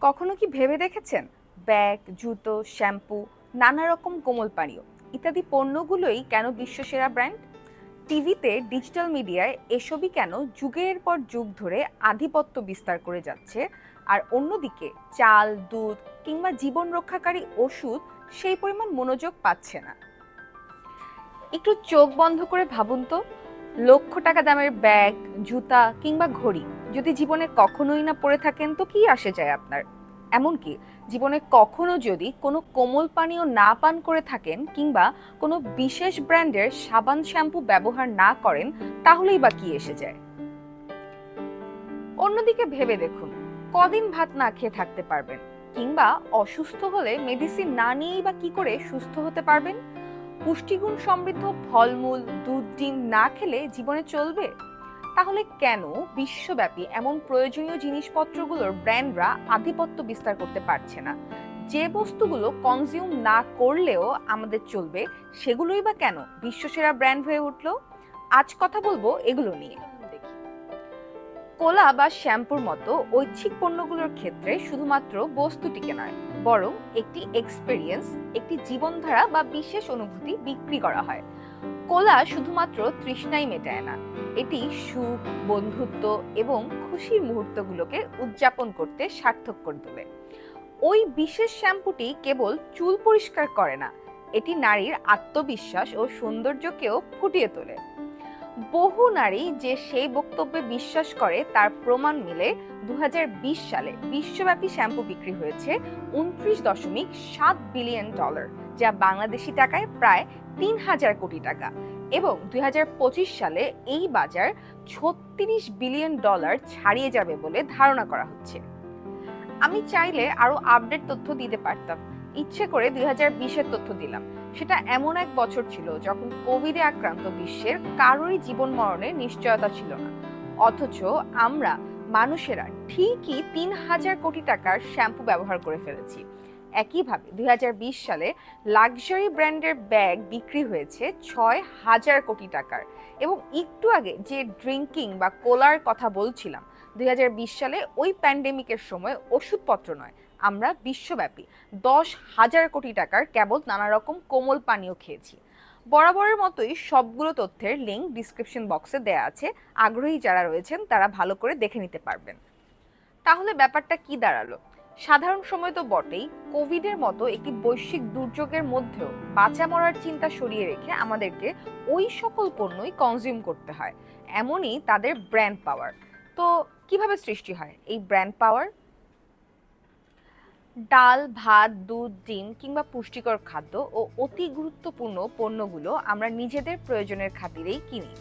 কখনো কি ভেবে দেখেছেন? ব্যাগ, জুতো, শ্যাম্পু, নানা রকম কোমল পানীয়, ইত্যাদি পণ্যগুলোই কেন বিশ্বসেরা ব্র্যান্ড? টিভিতে, ডিজিটাল মিডিয়ায় এসবই কেন যুগের পর যুগ ধরে আধিপত্য বিস্তার করে যাচ্ছে? আর অন্যদিকে, চাল, দুধ কিংবা জীবন রক্ষাকারী ওষুধ সেই পরিমাণ মনোযোগ পাচ্ছে না। একটু চোখ বন্ধ করে ভাবুন তো। লক্ষ টাকা দামের ব্যাগ, জুতা কিংবা ঘড়ি যদি জীবনে কখনোই না পড়ে থাকেন, তো কি আসে যায় আপনার? এমনকি জীবনে কখনো যদি কোনো কোমল পানীয় না পান করে থাকেন কিংবা কোনো বিশেষ ব্র্যান্ডের সাবান শ্যাম্পু ব্যবহার না করেন, তাহলেই বা কি এসে যায়? অন্যদিকে ভেবে দেখুন, কদিন ভাত না খেয়ে থাকতে পারবেন কিংবা অসুস্থ হলে মেডিসিন না নিয়েই বা কি করে সুস্থ হতে পারবেন? পুষ্টিগুণ সমৃদ্ধ ফলমূল, দুধ, ডিম না খেলে জীবনে চলবে? তাহলে কেন বিশ্বব্যাপী এমন প্রয়োজনীয় জিনিসপত্রগুলোর ব্র্যান্ডরা আধিপত্য বিস্তার করতে পারছে না? যে বস্তুগুলো কনজিউম না করলেও আমাদের চলবে, সেগুলোই বা কেন বিশ্বসেরা ব্র্যান্ড হয়ে উঠল? আজ কথা বলব এগুলো নিয়ে। কোলা বা শ্যাম্পুর মতো ঐচ্ছিক পণ্যগুলোর ক্ষেত্রে শুধুমাত্র বস্তুটিকে নয় বরং একটি এক্সপেরিয়েন্স একটি জীবনধারা বা বিশেষ অনুভূতি বিক্রি করা হয়। কোলা শুধুমাত্র তৃষ্ণাই মেটায় না, এটি সুখ, বন্ধুত্ব এবং খুশির মুহূর্তগুলোকে উদযাপন করতে সার্থক করে তোলে। ওই বিশেষ শ্যাম্পুটি কেবল চুল পরিষ্কার করে না, এটি নারীর আত্মবিশ্বাস ও সৌন্দর্যকেও ফুটিয়ে তোলে। বহু নারী যে সেই বক্তব্যে বিশ্বাস করে, তার প্রমাণ মিলে দুহাজার বিশ সালে বিশ্বব্যাপী শ্যাম্পু বিক্রি হয়েছে উনত্রিশ দশমিক সাত বিলিয়ন ডলার, যা বাংলাদেশি টাকায় প্রায় তিন হাজার কোটি টাকা। এবং দুই হাজার পঁচিশ সালে এই বাজার ছত্রিশ বিলিয়ন ডলার ছাড়িয়ে যাবে বলে ধারণা করা হচ্ছে। আমি চাইলে আরও আপডেট তথ্য দিতে পারতাম। ইচ্ছে করে দুই হাজার বিশের তথ্য দিলাম। সেটা এমন এক বছর ছিল যখন কোভিডে আক্রান্ত বিশ্বের কারোরই জীবন মরণের নিশ্চয়তা ছিল না। অথচ আমরা মানুষেরা ঠিকই তিন হাজার কোটি টাকার শ্যাম্পু ব্যবহার করে ফেলেছি। একইভাবে দুই হাজার বিশ সালে লাক্সারি ব্র্যান্ডের ব্যাগ বিক্রি হয়েছে ছয় হাজার কোটি টাকার। এবং একটু আগে যে ড্রিঙ্কিং বা কোলার কথা বলছিলাম, দুই হাজার বিশ সালে ওই প্যান্ডেমিকের সময় ওষুধপত্র নয় আমরা বিশ্বব্যাপী দশ হাজার কোটি টাকার কেবল নানা রকম কোমল পানীয় খেয়েছি। বরাবরের মতোই সবগুলো তথ্যের লিঙ্ক ডিসক্রিপশন বক্সে দেয়া আছে। আগ্রহী যারা রয়েছেন, তারা ভালো করে দেখে নিতে পারবেন। তাহলে ব্যাপারটা কি দাঁড়াল? সাধারণ সময় তো বটেই। কোভিডের মতো একটি বৈশ্বিক দুর্যোগের মধ্যেও বাঁচা মরার চিন্তা সরিয়ে রেখে আমাদেরকে ওই সকল পণ্যই কনজিউম করতে হয়। এমনই তাদের ব্র্যান্ড পাওয়ার তো কীভাবে সৃষ্টি হয়? এই ব্র্যান্ড পাওয়ার ডাল, ভাত, দুধ, ডিম কিংবা পুষ্টিকর খাদ্য ও অতি গুরুত্বপূর্ণ পণ্যগুলো আমরা নিজেদের প্রয়োজনের খাতিরেই কিনি।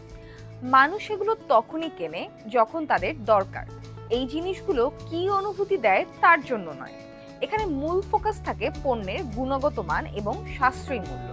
মানুষ এগুলো তখনই কেনে যখন তাদের দরকার। এই জিনিসগুলো কি অনুভূতি দেয় তার জন্য নয়। এখানে মূল ফোকাস থাকে পণ্যের গুণগত মান এবং সাশ্রয়ী মূল্য।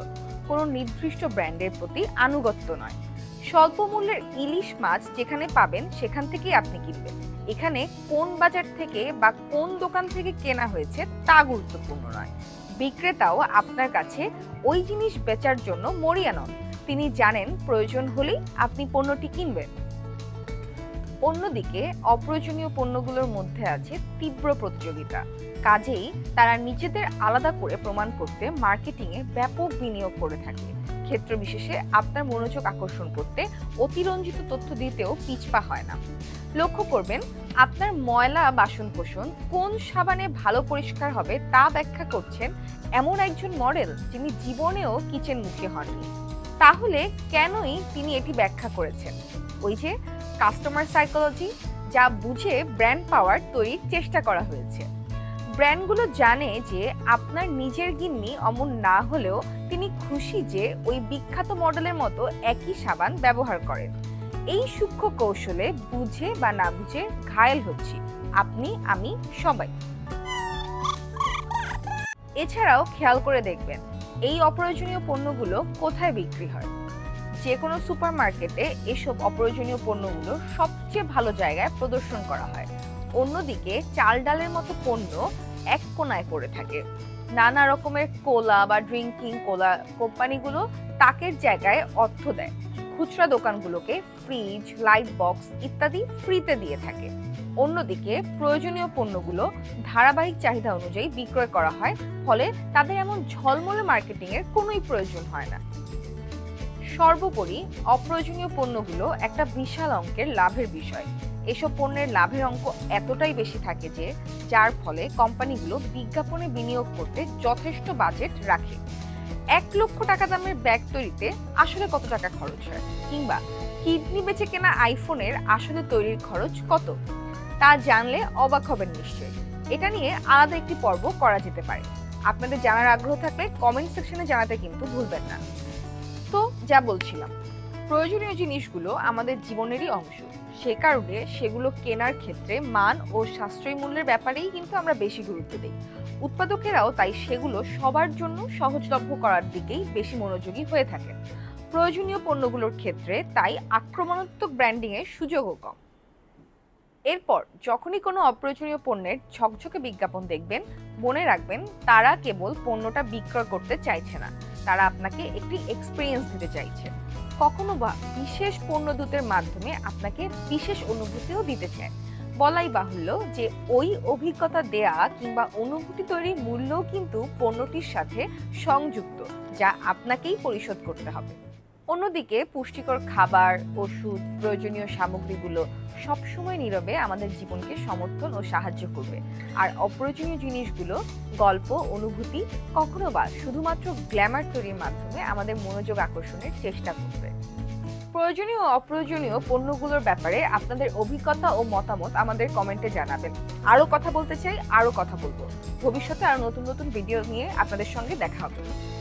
কোনো নির্দিষ্ট ব্র্যান্ডের প্রতি আনুগত্য নয়। স্বল্প মূল্যের ইলিশ মাছ যেখানে পাবেন, সেখান থেকেই আপনি কিনবেন। এখানে কোন বাজার থেকে বা কোন দোকান থেকে কেনা হয়েছে তা গুরুত্বপূর্ণ নয়। বিক্রেতাও আপনার কাছে ওই জিনিস বেচার জন্য মরিয়া নন। তিনি জানেন প্রয়োজন হলেই আপনি পণ্যটি কিনবেন। অন্যদিকে অপ্রয়োজনীয় পণ্যগুলোর মধ্যে আছে তীব্র প্রতিযোগিতা। কাজেই তারা নিজেদের আলাদা করে প্রমাণ করতে মার্কেটিংয়ে ব্যাপক বিনিয়োগ করে থাকে। ক্ষেত্র বিশেষে আপনার মনোযোগ আকর্ষণ করতে অতিরঞ্জিত তথ্য দিতেও পিছপা হয় না। লক্ষ্য করবেন, আপনার ময়লা বাসন কোসন কোন সাবানে ভালো পরিষ্কার হবে তা ব্যাখ্যা করছেন এমন একজন মডেল যিনি জীবনেও কিচেন মুখে হননি। তাহলে কেনই তিনি এটি ব্যাখ্যা করেছেন? ওই যে কাস্টমার সাইকোলজি, যা বুঝে ব্র্যান্ড পাওয়ার তৈরির চেষ্টা করা হয়েছে। ব্র্যান্ডগুলো জানে যে আপনার নিজের গিন্নি অমন না হলেও তিনি খুশি যে ওই বিখ্যাত মডেলের মতো একই সাবান ব্যবহার করেন। এই সূক্ষ্ম কৌশলে বুঝে বা না বুঝে ঘায়েল হচ্ছি। আপনি, আমি, সবাই। এছাড়াও খেয়াল করে দেখবেন, এই অপ্রয়োজনীয় পণ্যগুলো কোথায় বিক্রি হয়? যে কোনো সুপার মার্কেটে এসব অপ্রয়োজনীয় পণ্যগুলো সবচেয়ে ভালো জায়গায় প্রদর্শন করা হয়। অন্যদিকে, চাল ডালের মতো পণ্য এক কোনায় করে থাকে। নানা রকমের কোলা বা ড্রিঙ্কিং কোলা কোম্পানিগুলো তাকের জায়গায় অর্থ দেয়। খুচরা দোকানগুলোকে ফ্রিজ লাইট বক্স ইত্যাদি ফ্রিতে দিয়ে থাকে। অন্যদিকে প্রয়োজনীয় পণ্যগুলো ধারাবাহিক চাহিদা অনুযায়ী বিক্রয় করা হয়, ফলে তাদের এমন ঝলমলে মার্কেটিংয়ের কোনোই প্রয়োজন হয় না। সর্বোপরি অপ্রয়োজনীয় পণ্যগুলো একটা বিশাল অঙ্কের লাভের বিষয়। এসব পণ্যের লাভের অঙ্ক এতটাই বেশি থাকে যে, যার ফলে কোম্পানিগুলো বিজ্ঞাপনে বিনিয়োগ করতে যথেষ্ট বাজেট রাখে। এক লক্ষ টাকা দামের ব্যাগ তৈরিতে আসলে কত টাকা খরচ হয়? কিংবা কিডনি বেচে কেনা আইফোনের আসলে তৈরির খরচ কত? তা জানলে অবাক হবেন নিশ্চয়ই। এটা নিয়ে আলাদা একটি পর্ব করা যেতে পারে। আপনাদের জানার আগ্রহ থাকলে কমেন্ট সেকশনে জানাতে কিন্তু ভুলবেন না। যা বলছিলাম। প্রয়োজনীয় জিনিসগুলো আমাদের জীবনেরই অংশ। সে কারণে সেগুলো কেনার ক্ষেত্রে মান ও সাশ্রয়ী মূল্যের ব্যাপারেই কিন্তু আমরা বেশি গুরুত্ব দিই। উৎপাদকেরাও তাই সেগুলো সবার জন্য সহজলভ্য করার দিকেই বেশি মনোযোগী হয়ে থাকেন। প্রয়োজনীয় পণ্যগুলোর ক্ষেত্রে তাই আক্রমণাত্মক ব্র্যান্ডিংয়ের সুযোগও কম। এরপর যখনই কোনো অপ্রয়োজনীয় পণ্যের ঝকঝকে বিজ্ঞাপন দেখবেন, মনে রাখবেন তারা কেবল পণ্যটা বিক্রয় করতে চাইছে না। তারা আপনাকে একটি এক্সপিরিয়েন্স দিতে চাইছে। কখনো বা বিশেষ পণ্য দূতের মাধ্যমে আপনাকে বিশেষ অনুভূতিও দিতে চায়। বলাই বাহুল্য যে ওই অভিজ্ঞতা দেয়া কিংবা অনুভূতি তৈরির মূল্যও কিন্তু পণ্যটির সাথে সংযুক্ত, যা আপনাকেই পরিশোধ করতে হবে। অন্যদিকে পুষ্টিকর খাবার, ওষুধ, প্রয়োজনীয় সামগ্রীগুলো সবসময় নীরবে আমাদের জীবনকে সমর্থন ও সাহায্য করবে। আর অপ্রয়োজনীয় জিনিসগুলো, গল্প, অনুভূতি, কখনো বা শুধুমাত্র গ্ল্যামার তৈরির মাধ্যমে আমাদের মনোযোগ আকর্ষণের চেষ্টা করবে। প্রয়োজনীয় ও অপ্রয়োজনীয় পণ্যগুলোর ব্যাপারে আপনাদের অভিজ্ঞতা ও মতামত আমাদের কমেন্টে জানাবেন। আরও কথা বলতে চাই, আরও কথা বলব। ভবিষ্যতে আরও নতুন নতুন ভিডিও নিয়ে আপনাদের সঙ্গে দেখা হবে।